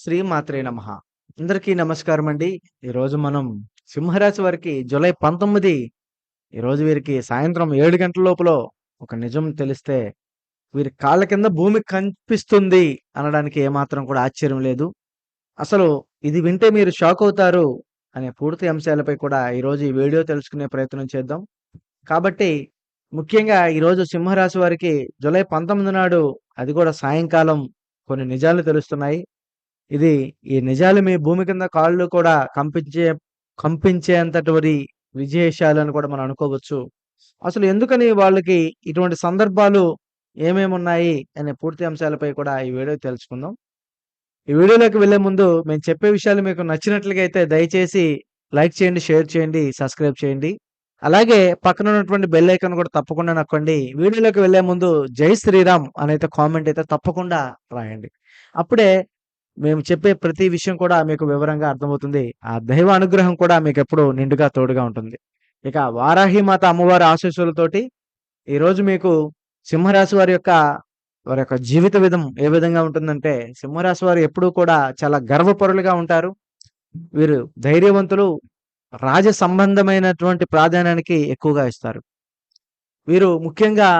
శ్రీమాత్రే నమ. అందరికీ నమస్కారం అండి ఈరోజు మనం సింహరాశి వారికి జూలై పంతొమ్మిది ఈరోజు వీరికి సాయంత్రం ఏడు గంటల లోపల ఒక నిజం తెలిస్తే వీరి కాళ్ళ కింద భూమి కనిపిస్తుంది అనడానికి ఏమాత్రం కూడా ఆశ్చర్యం లేదు. అసలు ఇది వింటే మీరు షాక్ అవుతారు అనే పూర్తి అంశాలపై కూడా ఈరోజు ఈ వీడియో తెలుసుకునే ప్రయత్నం చేద్దాం. కాబట్టి ముఖ్యంగా ఈరోజు సింహరాశి వారికి జూలై పంతొమ్మిది నాడు అది కూడా సాయంకాలం కొన్ని నిజాలు తెలుస్తున్నాయి. ఇది ఈ నిజాలు మీ భూమి కింద కాళ్ళు కూడా కంపించే కంపించేంతటి విశేషాలని కూడా మనం అనుకోవచ్చు. అసలు ఎందుకని వాళ్ళకి ఇటువంటి సందర్భాలు ఏమేమి ఉన్నాయి అనే పూర్తి అంశాలపై కూడా ఈ వీడియో తెలుసుకుందాం. ఈ వీడియోలోకి వెళ్ళే ముందు మేము చెప్పే విషయాలు మీకు నచ్చినట్లుగా అయితే దయచేసి లైక్ చేయండి షేర్ చేయండి సబ్స్క్రైబ్ చేయండి. అలాగే పక్కన ఉన్నటువంటి బెల్ ఐకాన్ కూడా తప్పకుండా నొక్కండి. వీడియోలోకి వెళ్ళే ముందు జై శ్రీరామ్ అనైతే కామెంట్ అయితే తప్పకుండా రాయండి. అప్పుడే మేము చెప్పే ప్రతి విషయం కూడా మీకు వివరంగా అర్థమవుతుంది. ఆ దైవ అనుగ్రహం కూడా మీకు ఎప్పుడు నిండుగా తోడుగా ఉంటుంది. ఇక వారాహి మాత అమ్మవారి ఆశీస్సులతోటి ఈరోజు మీకు సింహరాశి వారి యొక్క వారి యొక్క జీవిత విధం ఏ విధంగా ఉంటుందంటే సింహరాశి వారు ఎప్పుడూ కూడా చాలా గర్వపరులుగా ఉంటారు. వీరు ధైర్యవంతులు రాజ సంబంధమైనటువంటి ప్రాధాన్యానికి ఎక్కువగా ఇస్తారు. వీరు ముఖ్యంగా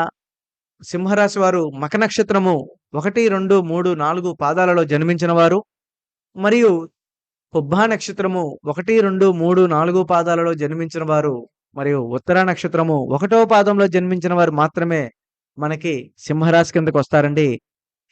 సింహరాశి వారు మక నక్షత్రము ఒకటి రెండు మూడు నాలుగు పాదాలలో జన్మించిన వారు. మరియు పుబ్బా నక్షత్రము ఒకటి రెండు మూడు నాలుగు పాదాలలో జన్మించిన వారు. మరియు ఉత్తర నక్షత్రము ఒకటో పాదంలో జన్మించిన వారు మాత్రమే మనకి సింహరాశి కిందకు వస్తారండి.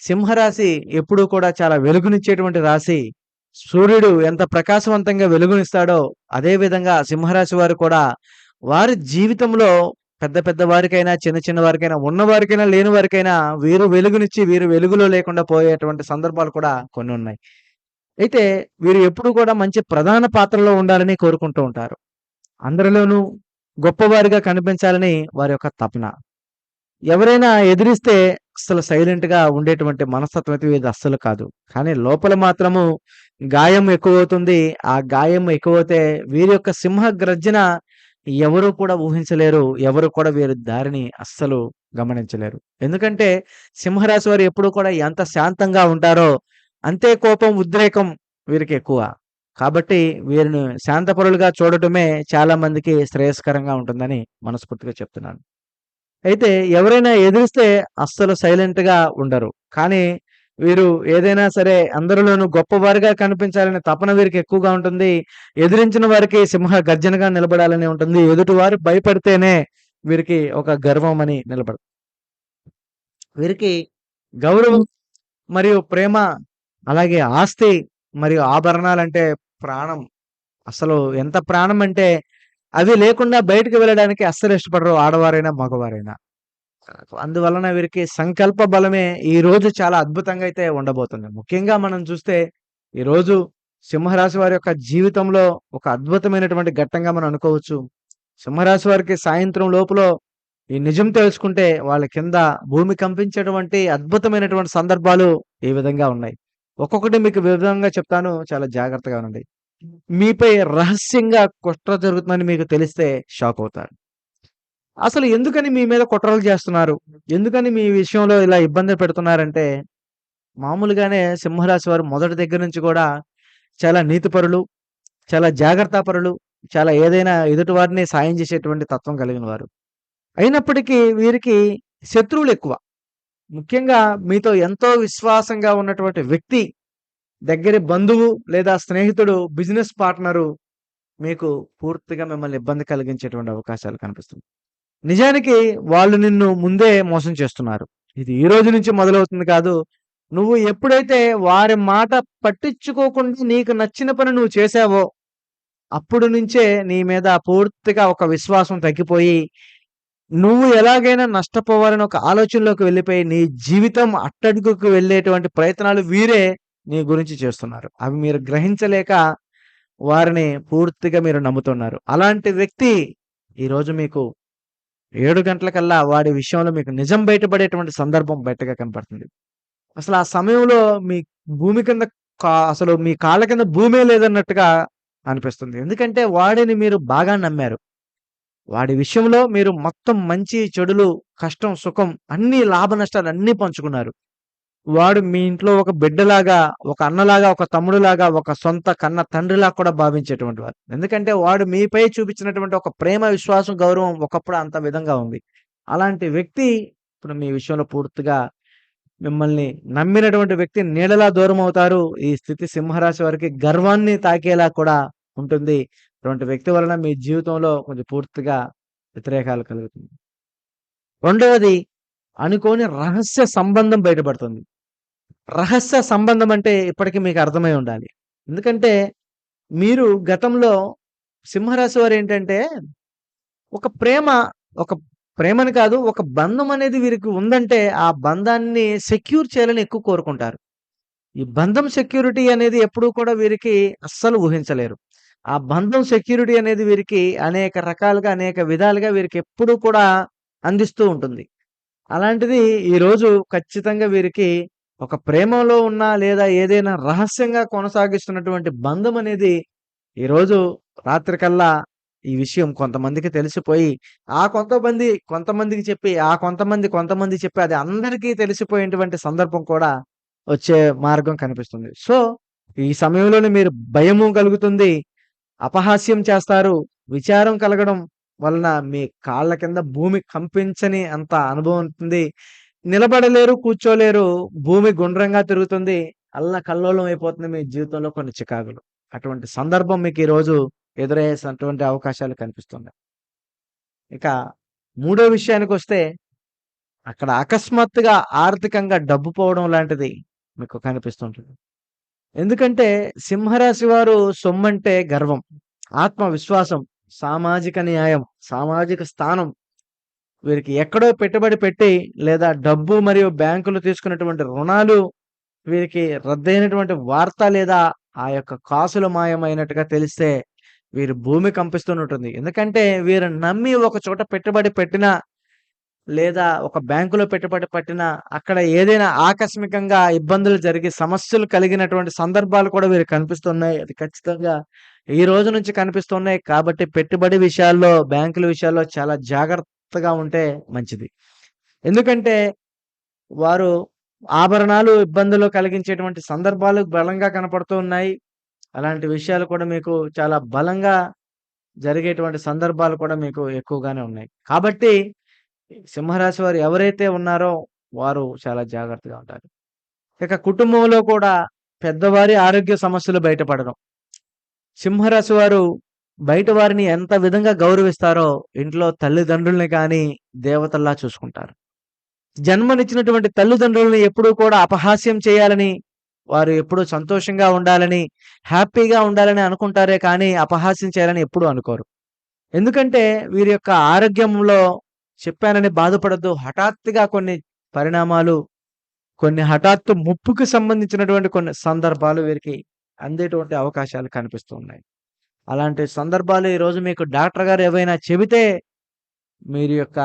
సింహరాశి ఎప్పుడూ కూడా చాలా వెలుగునిచ్చేటువంటి రాశి. సూర్యుడు ఎంత ప్రకాశవంతంగా వెలుగునిస్తాడో అదే విధంగా సింహరాశి వారు కూడా వారి జీవితంలో పెద్ద పెద్ద వారికైనా చిన్న చిన్న వారికైనా ఉన్న వారికైనా లేని వారికైనా వీరు వెలుగునిచ్చి వీరు వెలుగులో లేకుండా పోయేటువంటి సందర్భాలు కూడా కొన్ని ఉన్నాయి. అయితే వీరు ఎప్పుడు కూడా మంచి ప్రధాన పాత్రలో ఉండాలని కోరుకుంటూ ఉంటారు. అందరిలోనూ గొప్పవారిగా కనిపించాలని వారి యొక్క తపన. ఎవరైనా ఎదిరిస్తే అస్సలు సైలెంట్గా ఉండేటువంటి మనస్తత్వం అయితే ఇది అస్సలు కాదు. కానీ లోపల మాత్రము గాయం ఎక్కువవుతుంది. ఆ గాయం ఎక్కువైతే వీరి యొక్క సింహ గ్రజ్జన ఎవరు కూడా ఊహించలేరు ఎవరు కూడా వీరి దారిని అస్సలు గమనించలేరు. ఎందుకంటే సింహరాశి వారు ఎప్పుడు కూడా ఎంత శాంతంగా ఉంటారో అంతే కోపం ఉద్రేకం వీరికి ఎక్కువ. కాబట్టి వీరిని శాంతపరులుగా చూడటమే చాలా మందికి శ్రేయస్కరంగా ఉంటుందని మనస్ఫూర్తిగా చెప్తున్నాను. అయితే ఎవరైనా ఎదిరిస్తే అస్సలు సైలెంట్గా ఉండరు. కానీ వీరు ఏదైనా సరే అందరిలోనూ గొప్పవారిగా కనిపించాలనే తపన వీరికి ఎక్కువగా ఉంటుంది. ఎదిరించిన వారికి సింహ గర్జనగా నిలబడాలని ఉంటుంది. ఎదుటి వారు భయపడితేనే వీరికి ఒక గర్వం అని నిలబడు వీరికి గౌరవం మరియు ప్రేమ అలాగే ఆస్తి మరియు ఆభరణాలంటే ప్రాణం. అసలు ఎంత ప్రాణం అంటే అవి లేకుండా బయటకు వెళ్ళడానికి అస్సలు ఇష్టపడరు ఆడవారైనా మగవారైనా. అందువలన వీరికి సంకల్ప బలమే ఈ రోజు చాలా అద్భుతంగా అయితే ఉండబోతుంది. ముఖ్యంగా మనం చూస్తే ఈ రోజు సింహరాశి వారి యొక్క జీవితంలో ఒక అద్భుతమైనటువంటి ఘట్టంగా మనం అనుకోవచ్చు. సింహరాశి వారికి సాయంత్రం లోపల ఈ నిజం తెలుసుకుంటే వాళ్ళ కింద భూమి కంపించేటువంటి అద్భుతమైనటువంటి సందర్భాలు ఈ విధంగా ఉన్నాయి. ఒక్కొక్కటి మీకు విధంగా చెప్తాను చాలా జాగ్రత్తగా ఉండండి. మీపై రహస్యంగా కుట్ర జరుగుతుందని మీకు తెలిస్తే షాక్ అవుతారు. అసలు ఎందుకని మీ మీద కుట్రలు చేస్తున్నారు? ఎందుకని మీ విషయంలో ఇలా ఇబ్బంది పెడుతున్నారంటే మామూలుగానే సింహరాశి వారు మొదటి దగ్గర నుంచి కూడా చాలా నీతిపరులు చాలా జాగ్రత్తపరులు చాలా ఏదైనా ఎదుటి వారిని సాయం చేసేటువంటి తత్వం కలిగిన వారు. అయినప్పటికీ వీరికి శత్రువులు ఎక్కువ. ముఖ్యంగా మీతో ఎంతో విశ్వాసంగా ఉన్నటువంటి వ్యక్తి దగ్గరి బంధువు లేదా స్నేహితుడు బిజినెస్ పార్ట్నరు మీకు పూర్తిగా మిమ్మల్ని ఇబ్బంది కలిగించేటువంటి అవకాశాలు కనిపిస్తుంది నిజానికి వాళ్ళు నిన్ను ముందే మోసం చేస్తున్నారు. ఇది ఈ రోజు నుంచి మొదలవుతుంది కాదు. నువ్వు ఎప్పుడైతే వారి మాట పట్టించుకోకుండా నీకు నచ్చిన పని నువ్వు చేసావో అప్పుడు నుంచే నీ మీద పూర్తిగా ఒక విశ్వాసం తగ్గిపోయి నువ్వు ఎలాగైనా నష్టపోవాలని ఒక ఆలోచనలోకి వెళ్ళిపోయి నీ జీవితం అట్టడుగుకు వెళ్ళేటువంటి ప్రయత్నాలు వీరే నీ గురించి చేస్తున్నారు. అవి మీరు గ్రహించలేక వారిని పూర్తిగా మీరు నమ్ముతున్నారు. అలాంటి వ్యక్తి ఈరోజు మీకు ఏడు గంటలకల్లా వాడి విషయంలో మీకు నిజం బయటపడేటువంటి సందర్భం బయటగా కనపడుతుంది. అసలు ఆ సమయంలో మీ భూమి కింద కా- అసలు మీ కాళ్ళ కింద భూమే లేదన్నట్టుగా అనిపిస్తుంది. ఎందుకంటే వాడిని మీరు బాగా నమ్మారు. వాడి విషయంలో మీరు మొత్తం మంచి చెడులు కష్టం సుఖం అన్ని లాభ నష్టాలు అన్ని పంచుకున్నారు. వాడు మీ ఇంట్లో ఒక బిడ్డలాగా, ఒక అన్నలాగా, ఒక తమ్ముడులాగా, ఒక సొంత కన్న తండ్రిలాగా కూడా భావించేటువంటి వారు. ఎందుకంటే వాడు మీపై చూపించినటువంటి ఒక ప్రేమ, విశ్వాసం, గౌరవం ఒకప్పుడు అంత విధంగా ఉంది. అలాంటి వ్యక్తి ఇప్పుడు మీ విషయంలో పూర్తిగా మిమ్మల్ని నమ్మినటువంటి వ్యక్తి నీడలా దూరమవుతారు. ఈ స్థితి సింహరాశి వారికి గర్వాన్ని తాకేలా కూడా ఉంటుంది. అటువంటి వ్యక్తి వలన మీ జీవితంలో కొంచెం పూర్తిగా వ్యతిరేకాలు కలుగుతుంది. రెండవది అనుకోని రహస్య సంబంధం బయటపడుతుంది. రహస్య సంబంధం అంటే ఇప్పటికీ మీకు అర్థమై ఉండాలి. ఎందుకంటే మీరు గతంలో సింహరాశి వారేంటంటే ఒక ప్రేమ ఒక ప్రేమని కాదు ఒక బంధం అనేది వీరికి ఉందంటే ఆ బంధాన్ని సెక్యూర్ చేయాలని ఎక్కువ కోరుకుంటారు. ఈ బంధం సెక్యూరిటీ అనేది ఎప్పుడూ కూడా వీరికి అస్సలు ఊహించలేరు. ఆ బంధం సెక్యూరిటీ అనేది వీరికి అనేక రకాలుగా, అనేక విధాలుగా వీరికి ఎప్పుడూ కూడా అందిస్తూ ఉంటుంది. అలాంటిది ఈరోజు ఖచ్చితంగా వీరికి ఒక ప్రేమలో ఉన్న లేదా ఏదైనా రహస్యంగా కొనసాగిస్తున్నటువంటి బంధం అనేది ఈరోజు రాత్రికల్లా ఈ విషయం కొంతమందికి తెలిసిపోయి, ఆ కొంతమంది కొంతమందికి చెప్పి, ఆ కొంతమంది కొంతమంది చెప్పి అది అందరికీ తెలిసిపోయేటువంటి సందర్భం కూడా వచ్చే మార్గం కనిపిస్తుంది. సో, ఈ సమయంలోనే మీరు భయము కలుగుతుంది. అపహాస్యం చేస్తారు. విచారం కలగడం వలన మీ కాళ్ళ కింద భూమి కంపించని అంత అనుభవం ఉంటుంది. నిలబడలేరు, కూర్చోలేరు. భూమి గుండ్రంగా తిరుగుతుంది. అల్లకల్లోలం అయిపోతుంది మీ జీవితంలో కొన్ని చికాకులు. అటువంటి సందర్భం మీకు ఈరోజు ఎదురయ్యేటువంటి అవకాశాలు కనిపిస్తున్నాయి. ఇక మూడో విషయానికి వస్తే అక్కడ అకస్మాత్తుగా ఆర్థికంగా డబ్బు పోవడం లాంటిది మీకు కనిపిస్తుంటుంది. ఎందుకంటే సింహరాశి వారు సొమ్మంటే గర్వం, ఆత్మవిశ్వాసం, సామాజిక న్యాయం, సామాజిక స్థానం వీరికి ఎక్కడో పెట్టుబడి పెట్టి లేదా డబ్బు మరియు బ్యాంకులు తీసుకున్నటువంటి రుణాలు వీరికి రద్దయినటువంటి వార్త లేదా ఆ యొక్క కాసులు మాయమైనట్టుగా తెలిస్తే వీరి భూమి కంపిస్తూనుంటుంది. ఎందుకంటే వీరు నమ్మి ఒక చోట పెట్టుబడి పెట్టినా లేదా ఒక బ్యాంకులో పెట్టుబడి పెట్టినా అక్కడ ఏదైనా ఆకస్మికంగా ఇబ్బందులు జరిగి సమస్యలు కలిగినటువంటి సందర్భాలు కూడా వీరు కనిపిస్తున్నాయి. అది ఖచ్చితంగా ఈ రోజు నుంచి కనిపిస్తున్నాయి. కాబట్టి పెట్టుబడి విషయాల్లో, బ్యాంకుల విషయాల్లో చాలా జాగ్రత్త జాగ్రత్తగా ఉంటే మంచిది. ఎందుకంటే వారు ఆభరణాలు ఇబ్బందులు కలిగించేటువంటి సందర్భాలు బలంగా కనపడుతూ ఉన్నాయి. అలాంటి విషయాలు కూడా మీకు చాలా బలంగా జరిగేటువంటి సందర్భాలు కూడా మీకు ఎక్కువగానే ఉన్నాయి. కాబట్టి సింహరాశి వారు ఎవరైతే ఉన్నారో వారు చాలా జాగ్రత్తగా ఉంటారు ఇక కుటుంబంలో కూడా పెద్దవారి ఆరోగ్య సమస్యలు బయటపడడం. సింహరాశి వారు బయట వారిని ఎంత విధంగా గౌరవిస్తారో ఇంట్లో తల్లిదండ్రుల్ని కానీ దేవతల్లా చూసుకుంటారు. జన్మనిచ్చినటువంటి తల్లిదండ్రులను ఎప్పుడూ కూడా అపహాస్యం చేయాలని, వారు ఎప్పుడూ సంతోషంగా ఉండాలని, హ్యాపీగా ఉండాలని అనుకుంటారే కానీ అపహాస్యం చేయాలని ఎప్పుడూ అనుకోరు. ఎందుకంటే వీరి యొక్క ఆరోగ్యంలో చెప్పానని బాధపడద్దు హఠాత్తుగా కొన్ని పరిణామాలు, కొన్ని హఠాత్తు ముప్పుకు సంబంధించినటువంటి కొన్ని సందర్భాలు వీరికి అందేటువంటి అవకాశాలు కనిపిస్తున్నాయి అలాంటి సందర్భాలు ఈరోజు మీకు డాక్టర్ గారు ఏవైనా చెబితే మీరు యొక్క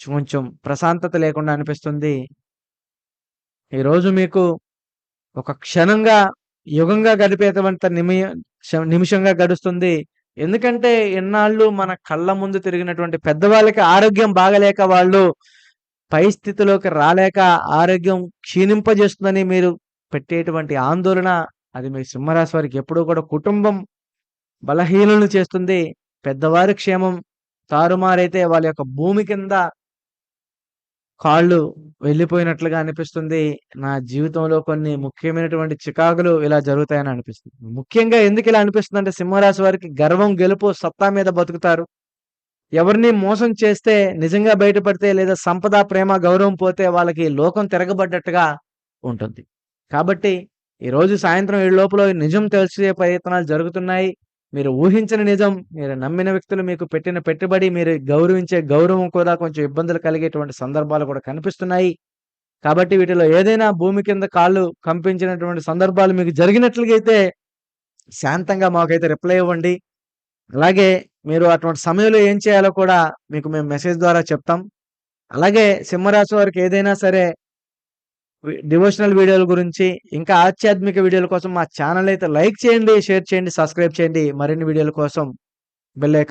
కొంచెం ప్రశాంతత లేకుండా అనిపిస్తుంది. ఈరోజు మీకు ఒక క్షణంగా, యుగంగా గడిపేటువంటి నిమియ నిమిషంగా గడుస్తుంది. ఎందుకంటే ఇన్నాళ్ళు మన కళ్ళ ముందు తిరిగినటువంటి పెద్దవాళ్ళకి ఆరోగ్యం బాగలేక వాళ్ళు పై స్థితిలోకి రాలేక ఆరోగ్యం క్షీణింపజేస్తుందని మీరు పెట్టేటువంటి ఆందోళన అది మీ సింహరాశి వారికి ఎప్పుడూ కూడా కుటుంబం బలహీనులను చేస్తుంది. పెద్దవారి క్షేమం తారుమారైతే వాళ్ళ యొక్క భూమి కింద కాళ్ళు వెళ్ళిపోయినట్లుగా అనిపిస్తుంది. నా జీవితంలో కొన్ని ముఖ్యమైనటువంటి చికాకులు ఇలా జరుగుతాయని అనిపిస్తుంది. ముఖ్యంగా ఎందుకు ఇలా అనిపిస్తుంది అంటే సింహరాశి వారికి గర్వం, గెలుపు, సత్తా మీద బతుకుతారు. ఎవరిని మోసం చేస్తే నిజంగా బయటపడితే లేదా సంపద, ప్రేమ, గౌరవం పోతే వాళ్ళకి లోకం తిరగబడ్డట్టుగా ఉంటుంది. కాబట్టి ఈరోజు సాయంత్రం ఈ లోపల నిజం తెలిసే ప్రయత్నాలు జరుగుతున్నాయి. మీరు ఊహించిన నిజం, మీరు నమ్మిన వ్యక్తులు మీకు పెట్టిన పెట్టుబడి, మీరు గౌరవించే గౌరవం కూడా కొంచెం ఇబ్బందులు కలిగేటువంటి సందర్భాలు కూడా కనిపిస్తున్నాయి. కాబట్టి వీటిలో ఏదైనా భూమి కింద కాళ్ళు కంపించినటువంటి సందర్భాలు మీకు జరిగినట్లుగైతే శాంతంగా మాకైతే రిప్లై ఇవ్వండి. అలాగే మీరు అటువంటి సమయంలో ఏం చేయాలో కూడా మీకు మేము మెసేజ్ ద్వారా చెప్తాం. అలాగే సింహరాశి వారికి ఏదైనా సరే డివోషనల్ వీడియోల గురించి, ఇంకా ఆధ్యాత్మిక వీడియోల కోసం మా ఛానల్ అయితే లైక్ చేయండి, షేర్ చేయండి, సబ్స్క్రైబ్ చేయండి. మరిన్ని వీడియోల కోసం బెల్ ఐకాన్